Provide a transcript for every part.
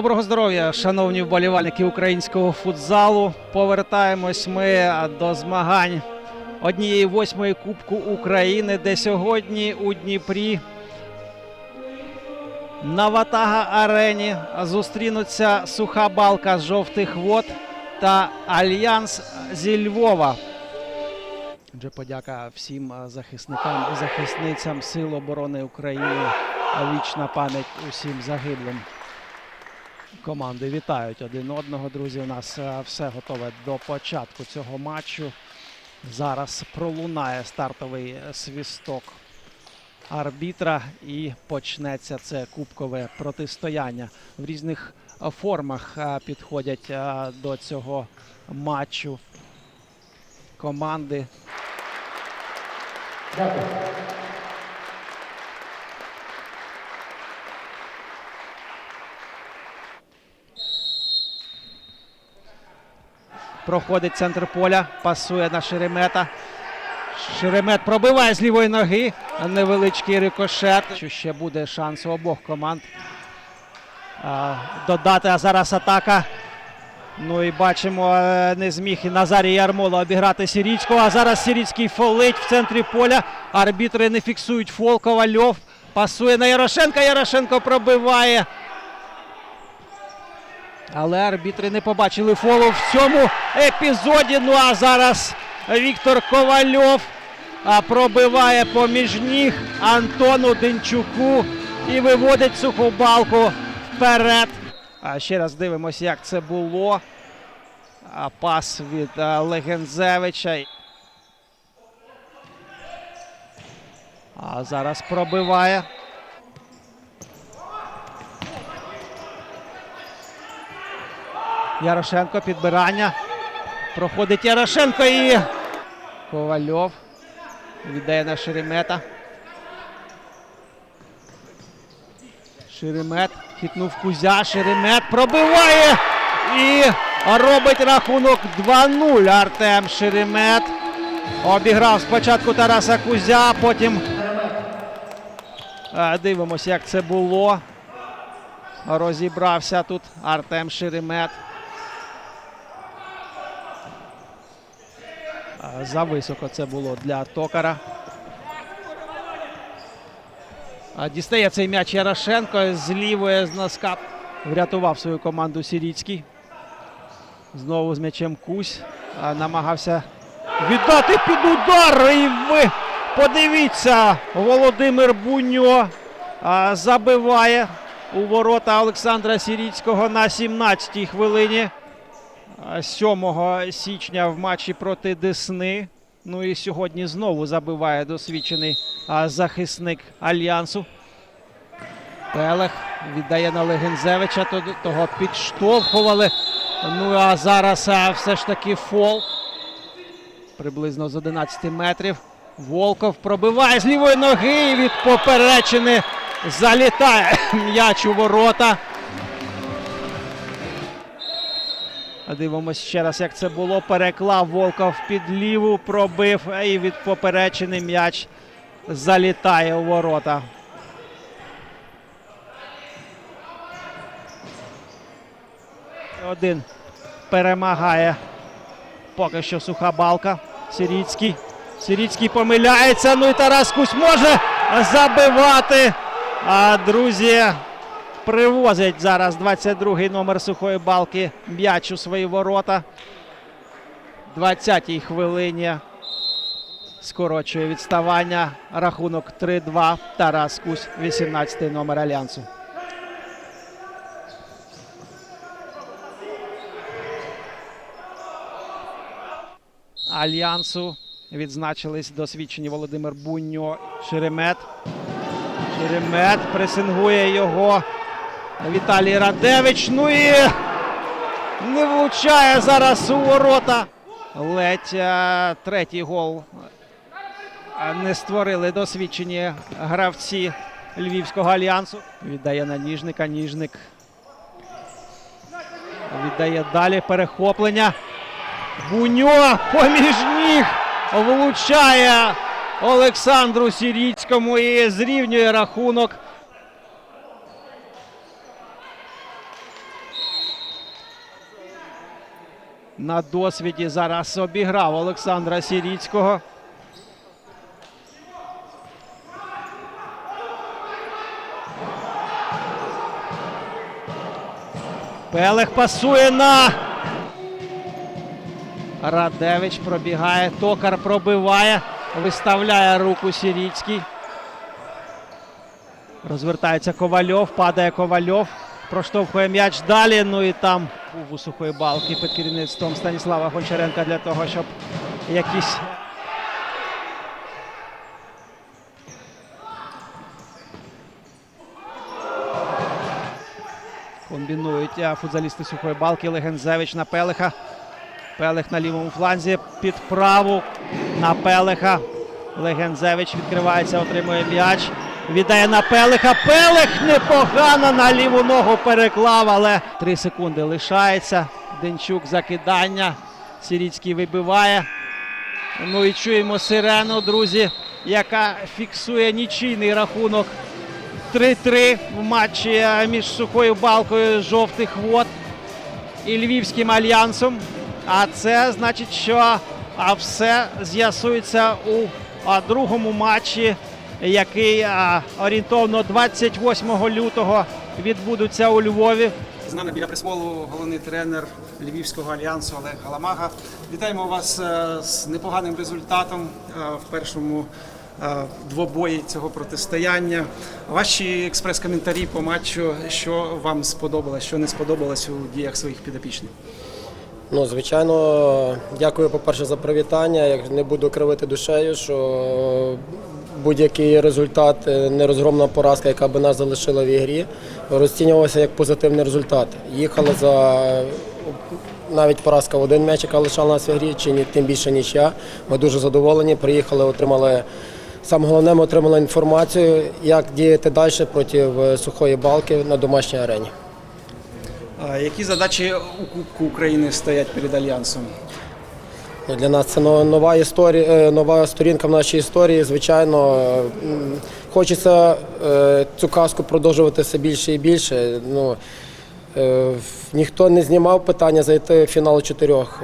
Доброго здоров'я, шановні вболівальники українського футзалу. Повертаємось ми до змагань однієї восьмої Кубку України, де сьогодні у Дніпрі на Ватага арені зустрінуться суха балка з жовтих вод та Альянс зі Львова. Отже, подяка всім захисникам і захисницям Сил оборони України. Вічна пам'ять усім загиблим. Команди вітають один одного. Друзі, у нас е, все готове до початку цього матчу. Зараз пролунає стартовий е, свісток арбітра і почнеться це кубкове протистояння. В різних е, формах підходять до цього матчу команди. Проходить центр поля, пасує на Шеремета. Шеремет пробиває з лівої ноги. Невеличкий рикошет. Що ще буде шанс у обох команд додати. А зараз атака. Ну і бачимо, е, не зміг і Назарій Ярмола обіграти Сіріцького. А зараз Сіріцький фолить в центрі поля. Арбітри не фіксують фол. Ковальов пасує на Ярошенка. Ярошенко пробиває. Але арбітри не побачили фолу в цьому епізоді. Ну а зараз Віктор Ковальов пробиває поміж ніг Антону Денчуку і виводить суху балку вперед. А ще раз дивимося, як це було. А, пас від Легензевича. А зараз пробиває. Ярошенко підбирання. Проходить Ярошенко і Ковальов віддає на Шеремета. Шеремет хитнув Кузя. Шеремет пробиває і робить рахунок 2-0. Артем Шеремет. Обіграв спочатку Тараса Кузя, потім е, дивимося, як це було. Розібрався тут Артем Шеремет. Зависоко це було для Токара. Дістає цей м'яч Ярошенко з лівої з носка. Врятував свою команду Сіріцький. Знову з м'ячем Кусь. Намагався віддати під удар. І ви подивіться, Володимир Буньо забиває у ворота Олександра Сіріцького на 17-й хвилині. А, 7 січня в матчі проти Десни. Ну і сьогодні знову забиває досвідчений захисник Альянсу. Пелех віддає на Легензевича, того підштовхували. Ну а зараз все ж таки фол. Приблизно з 11 метрів. Волков пробиває з лівої ноги і від поперечини залітає м'яч у ворота. Дивимось ще раз, як це було. Переклав Волков під ліву, пробив і від поперечини м'яч залітає у ворота. Один перемагає. Поки що суха балка. Сіріцький. Сіріцький помиляється. Ну і Тарас Кусь може забивати. А друзі привозять зараз 22-й номер сухої балки м'яч у свої ворота. 20-й хвилині скорочує відставання. Рахунок 3-2. Тарас Кусь, 18-й номер Альянсу. Альянсу відзначились досвідчені Володимир Буньо, Шеремет. Шеремет пресингує його Віталій Радевич. Ну і не влучає зараз у ворота. Ледь е, третій гол не створили досвідчені гравці Львівського альянсу. Віддає на Ніжника. Ніжник віддає далі перехоплення. Буньо поміж ніг влучає Олександру Сіріцькому і зрівнює рахунок. На досвіді зараз обіграв Олександра Сіріцького. Пелех пасує на Радевич пробігає. Токар пробиває. Виставляє руку Сіріцький. Розвертається Ковальов. Падає Ковальов. Проштовхує м'яч далі. Ну і там був у сухої балки під керівництвом Станіслава Гончаренка для того, щоб якісь. Комбінують футзалісти сухої балки. Легензевич на Пелеха. Пелех на лівому фланзі під праву на Пелеха. Легензевич відкривається, отримує м'яч. Віддає на Пелеха. Пелех непогано на ліву ногу переклав, але три секунди лишається. Денчук закидання. Сіріцький вибиває. Ну і чуємо сирену, друзі, яка фіксує нічийний рахунок 3-3 в матчі е, між сухою балкою жовтих вод і Львівським альянсом. А це значить, що все з'ясується у другому матчі, який а, орієнтовно 28 лютого відбудеться у Львові. З нами біля присмолу головний тренер Львівського альянсу Олег Галамага. Вітаємо вас е, з непоганим результатом е, в першому е, двобої цього протистояння. Ваші експрес-коментарі по матчу, що вам сподобалось, що не сподобалось у діях своїх підопічних. Ну, звичайно, дякую, по-перше, за привітання. Як не буду кривити душею, що будь-який результат, е, нерозгромна поразка, яка би нас залишила в ігрі, розцінювався як позитивний результат. Їхали за навіть поразка в один м'яч, яка лишала нас в ігрі, чи ні, тим більше нічия. Ми дуже задоволені. Приїхали, отримали. Саме головне, ми отримали інформацію, як діяти далі проти е, сухої балки на домашній арені. А Які задачі у України стоять перед альянсом? Ну, Для нас це но- нова історія, е, нова сторінка в нашій історії. Звичайно, хочеться е, цю казку продовжувати все більше і більше. Ну, е, ніхто не знімав питання зайти в фінал чотирьох.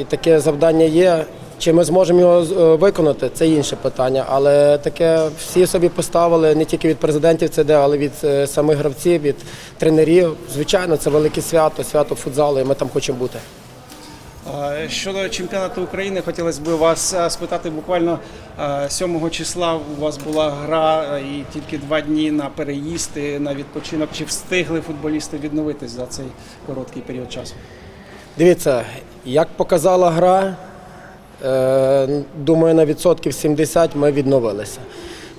І таке завдання є. Чи ми зможемо його виконати, це інше питання. Але таке всі собі поставили не тільки від президентів ЦД, але від самих гравців, від тренерів. Звичайно, це велике свято, свято футзалу, і ми там хочемо бути. Щодо чемпіонату України, хотілося б вас спитати буквально 7 числа у вас була гра і тільки два дні на переїзд і на відпочинок. Чи встигли футболісти відновитись за цей короткий період часу? Дивіться, як показала гра, е, думаю, на відсотків 70 ми відновилися.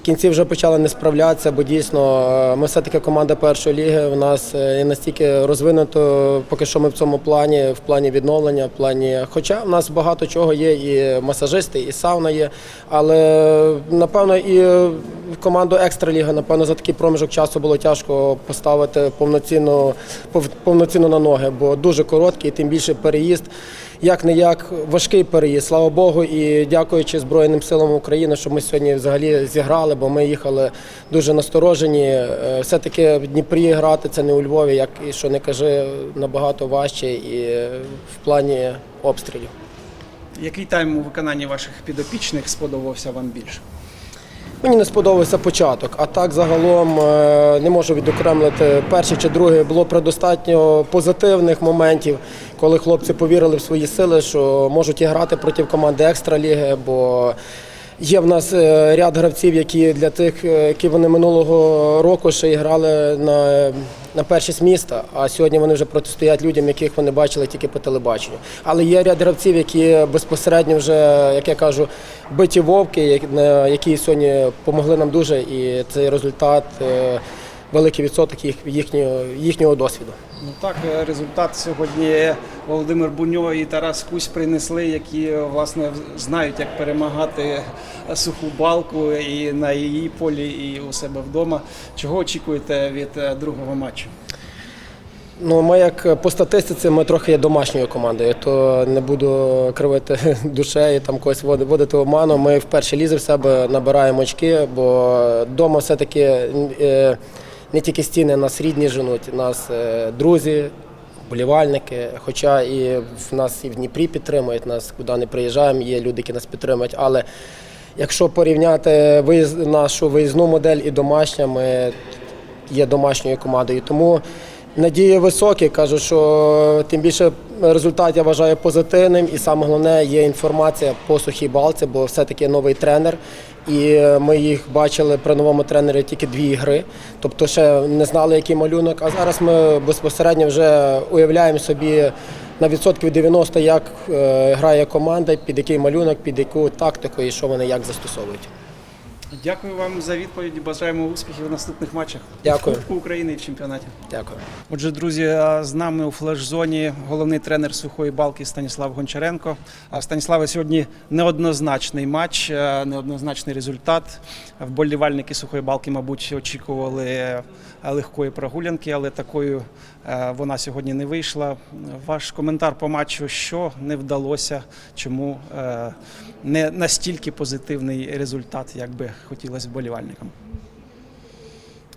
Кінці вже почали не справлятися, бо дійсно е, ми все-таки команда першої ліги. У нас е, настільки розвинуто, поки що ми в цьому плані, в плані відновлення, в плані. Хоча в нас багато чого є, і масажисти, і сауна є. Але напевно і команду Екстраліга, напевно, за такий проміжок часу було тяжко поставити повноцінно, пов- повноцінно на ноги, бо дуже короткий, тим більше переїзд. Як не як важкий переїзд, слава Богу, і дякуючи Збройним силам України, що ми сьогодні взагалі зіграли, бо ми їхали дуже насторожені. Е, Все-таки в Дніпрі грати це не у Львові, як і що не кажи, набагато важче і е, в плані обстрілів. Який тайм у виконанні ваших підопічних сподобався вам більше? Мені не сподобався початок, а так загалом е, не можу відокремлити перше чи друге. Було предостатньо позитивних моментів, коли хлопці повірили в свої сили, що можуть і грати проти команди екстраліги, бо є в нас е, ряд гравців, які для тих, е, які вони минулого року ще і грали на, на першість міста, а сьогодні вони вже протистоять людям, яких вони бачили тільки по телебаченню. Але є ряд гравців, які безпосередньо вже, як я кажу, биті вовки, які сьогодні допомогли нам дуже, і цей результат е, великий відсоток їх, їхнього, їхнього досвіду. Ну так, е, результат сьогодні Володимир Буньо і Тарас Кусь принесли, які е, власне знають, як перемагати е, суху балку і на її полі, і у себе вдома. Чого очікуєте від другого матчу? Ну, ми як по статистиці, ми трохи є домашньою командою, то не буду кривити душею, там когось води- вводити оману. Ми в першій лізі в себе набираємо очки, бо вдома все-таки е, не тільки стіни, нас рідні женуть, нас е, друзі, болівальники. Хоча і в нас і в Дніпрі підтримують нас, куди не приїжджаємо, є люди, які нас підтримують. Але якщо порівняти нашу виїзну модель і домашня, ми є домашньою командою. Тому надії високі. Кажу, що тим більше результат я вважаю позитивним. І саме головне є інформація по сухій балці, бо все-таки новий тренер. І ми їх бачили при новому тренері тільки дві ігри. Тобто ще не знали, який малюнок. А зараз ми безпосередньо вже уявляємо собі на відсотків 90, як е, грає команда, під який малюнок, під яку тактику і що вони як застосовують. Дякую вам за відповіді. Бажаємо успіхів в наступних матчах. Дякую. В Кубку України і в чемпіонаті. Дякую. Отже, друзі, з нами у флеш-зоні головний тренер сухої балки Станіслав Гончаренко. А Станіславе, сьогодні неоднозначний матч, е, неоднозначний результат. Вболівальники сухої балки, мабуть, очікували е, легкої прогулянки, але такою вона сьогодні не вийшла. Ваш коментар по матчу, що не вдалося, чому е, не настільки позитивний результат, як би хотілося вболівальникам.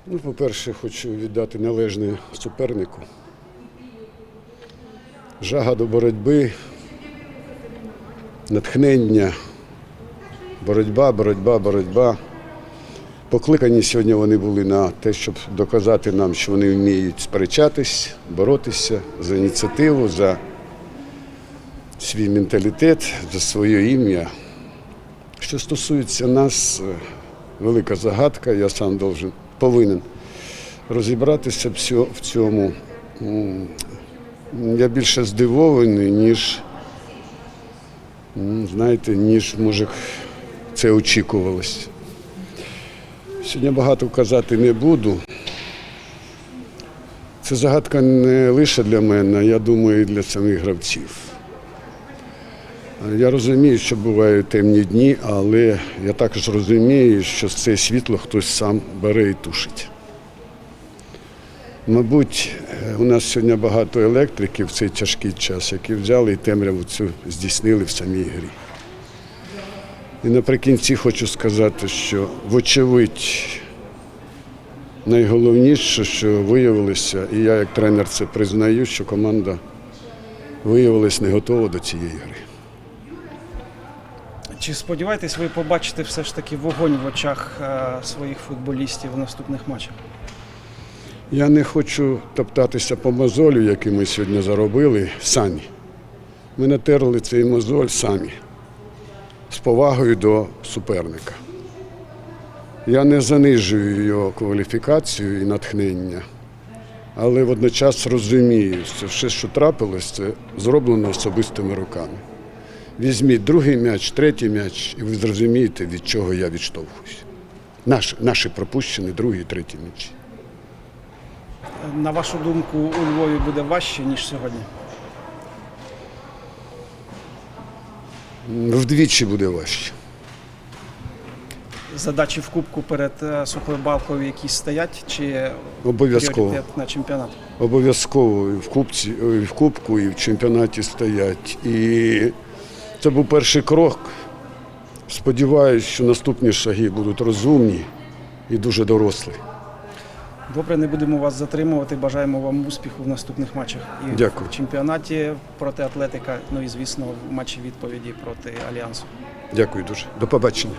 Ну, по-перше, хочу віддати належне супернику. Жага до боротьби, натхнення, боротьба, боротьба, боротьба. Покликані сьогодні вони були на те, щоб доказати нам, що вони вміють сперечатись, боротися за ініціативу, за свій менталітет, за своє ім'я. Що стосується нас, е, велика загадка, я сам должен, повинен розібратися в цьому. Я більше здивований, ніж, знаєте, ніж може це очікувалось. Сьогодні багато казати не буду. Це загадка не лише для мене, я думаю, і для самих гравців. Я розумію, що бувають темні дні, але я також розумію, що це світло хтось сам бере і тушить. Мабуть, у нас сьогодні багато електриків в цей тяжкий час, які взяли і темряву цю здійснили в самій грі. І наприкінці хочу сказати, що вочевидь найголовніше, що виявилося, і я як тренер це признаю, що команда виявилась не готова до цієї гри. Чи сподіваєтесь ви побачити все ж таки вогонь в очах е, своїх футболістів в наступних матчах? Я не хочу топтатися по мозолю, який ми сьогодні заробили самі. Ми натерли цей мозоль самі повагою до суперника. Я не занижую його кваліфікацію і натхнення, але водночас розумію, що все, що трапилось, це зроблено особистими руками. Візьміть другий м'яч, третій м'яч, і ви зрозумієте, від чого я відштовхуюсь. Наші, наші пропущені другий, третій м'ячі. Е, На вашу думку, у Львові буде важче, ніж сьогодні? Вдвічі буде важче. Задачі в Кубку перед е, сухою балкою якісь стоять, чи Обов'язково. на чемпіонат? Обов'язково і в, кубці, і в Кубку, і в чемпіонаті стоять. І це був перший крок. Сподіваюсь, що наступні шаги будуть розумні і дуже дорослі. Добре, не будемо вас затримувати. Бажаємо вам успіху в наступних матчах і Дякую. в чемпіонаті проти Атлетика. Ну і звісно, в матчі відповіді проти Альянсу. Дякую дуже. До побачення.